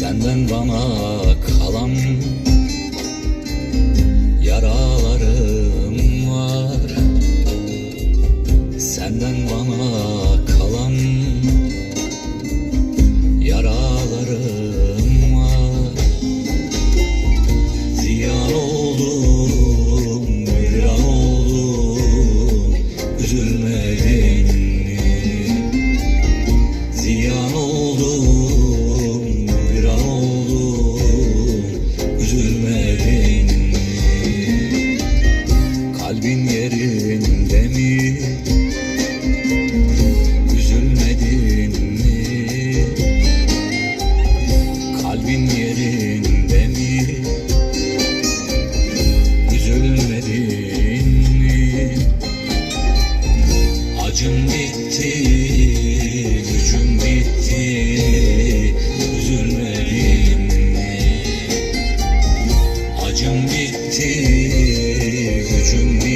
Senden bana kalan yaralarım var. Senden bana kalan yaralarım var. Ziyan oldum, bir an oldum Üzülmedin Keyfin yerinde mi? Üzülmedin mi? Kalbin yerinde mi? Üzülmedin mi? Acım bitti, gücüm bitti Üzülmedin mi? Acım bitti gücüm